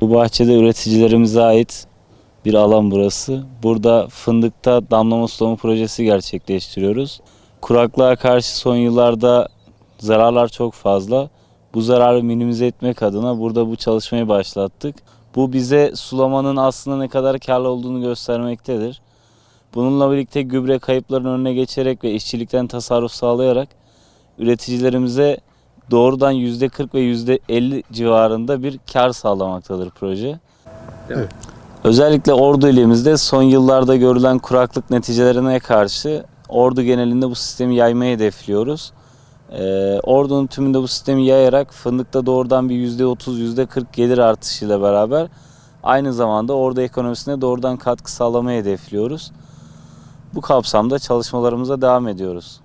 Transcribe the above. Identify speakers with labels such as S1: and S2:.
S1: Bu bahçede üreticilerimize ait bir alan burası. Burada fındıkta damlama sulama projesi gerçekleştiriyoruz. Kuraklığa karşı son yıllarda zararlar çok fazla. Bu zararı minimize etmek adına burada bu çalışmayı başlattık. Bu bize sulamanın aslında ne kadar karlı olduğunu göstermektedir. Bununla birlikte gübre kayıplarının önüne geçerek ve işçilikten tasarruf sağlayarak üreticilerimize doğrudan %40 ve %50 civarında bir kar sağlamaktadır proje.
S2: Evet.
S1: Özellikle Ordu ilimizde son yıllarda görülen kuraklık neticelerine karşı Ordu genelinde bu sistemi yaymayı hedefliyoruz. Ee, Ordu'nun tümünde bu sistemi yayarak fındıkta doğrudan bir %30, %40 gelir artışıyla beraber aynı zamanda Ordu ekonomisine doğrudan katkı sağlamayı hedefliyoruz. Bu kapsamda çalışmalarımıza devam ediyoruz.